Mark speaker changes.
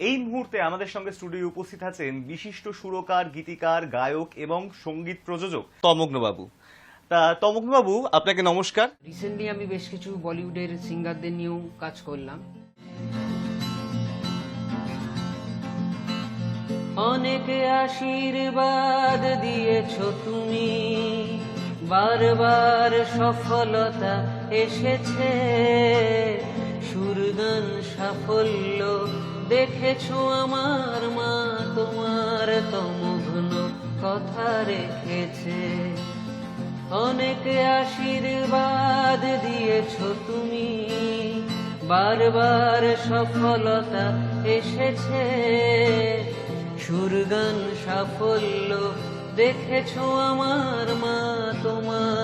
Speaker 1: এই মুহূর্তে আমাদের সঙ্গে স্টুডিও উপস্থিত আছেন বিশিষ্ট সুরকার, গীতিকার, গায়ক এবং সংগীত প্রযোজক তমগ্নবাবু। তা, তমগ্নবাবু, আপনাকে নমস্কার।
Speaker 2: রিসেন্টলি আমি বেশ কিছু বলিউডের সিঙ্গারদের নিয়েও কাজ করলাম। অনেক আশীর্বাদ দিয়েছ তুমি। বারবার সফলতা এসেছে। সুরগান সাফল্য দেখেছ আমার মা, তোমার তমগ্ন কথা রেখেছে। অনেক আশীর্বাদ দিয়েছ তুমি, বারবার সফলতা এসেছে। সুরগান সাফল্য দেখেছ আমার মা, তোমার